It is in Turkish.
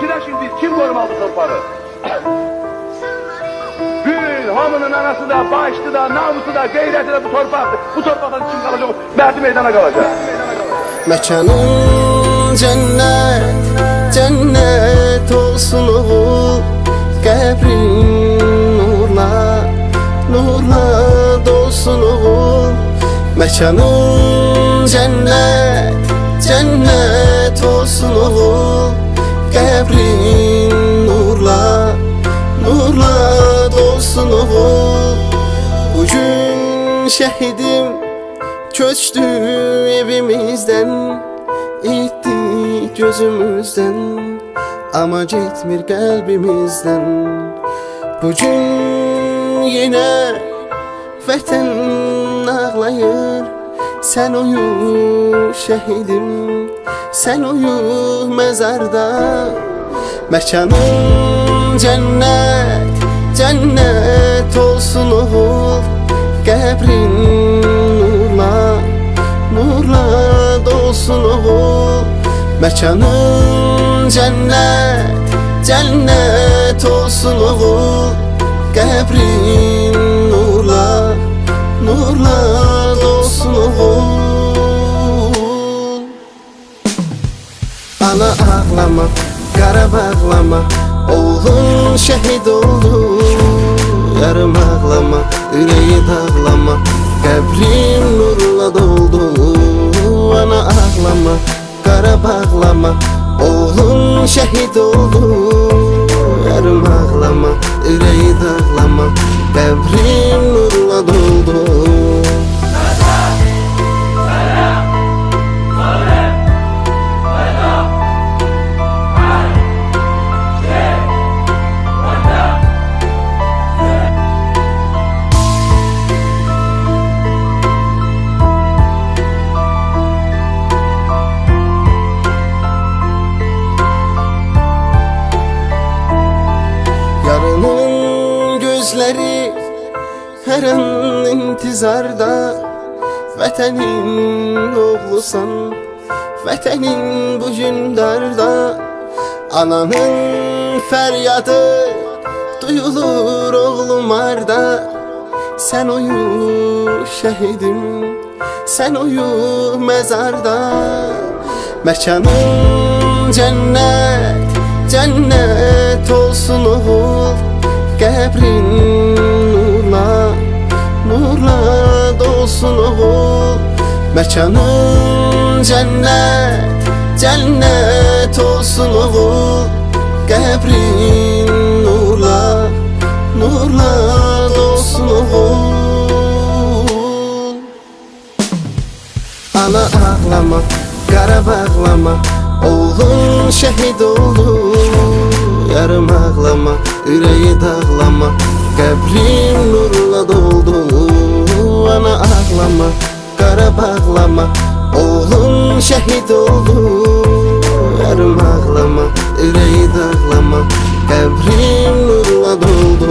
Çile şimdi kim korumalı? Bütün hamının anası da, başlı da, namusu da, gayreti de bu torpaktır. Bu torpaktan kim kalacak? Merdi meydana kalacak. Mekanın cennet, cennet olsun oğul Qəbrin nurla, nurla dolsun oğul Mekanın cennet, cennet olsun oğul Qəbrin nurla, nurla dolsun oğul Bugün şehidim Köçtü evimizden İtti gözümüzden Ama gitmir kalbimizden. Bugün yine Vətən ağlayır Sen uyu şehidim Sen uyu mezarda Mekanın cennet Cennet olsun oğul Qəbrin nurla Nurla dolsun oğul. Mekanın cennet Cennet olsun oğul Qəbrin nurla Nurla qara bağlama Oğlun şehit oldu. Yarım ağlama, yüreği dağlama. Qəbrim nurla doldu. Ana ağlama, qara bağlama. Oğlun şehit oldu gözleri her an intizarda. Vətənin oğlusan Vətənin bugün darda Ananın fəryadı Duyulur oğlum arda. Sen uyu şehidim Sen uyu mezarda Mekanın cennet Cennet olsun oğul Qəbrin Mekanın cennet Cennet olsun oğul. Qəbrin nurla Nurla dolsun oğul. Ana ağlama, qara bağlama Oğlun şehit oldu. Yarım ağlama, yüreği dağlama. Qəbrim nurla doldu. Ana ağlama, Kara bağlama Oğlun şehit oldu Yarım ağlama Yüreği dağlama Qəbrim nurla doldu.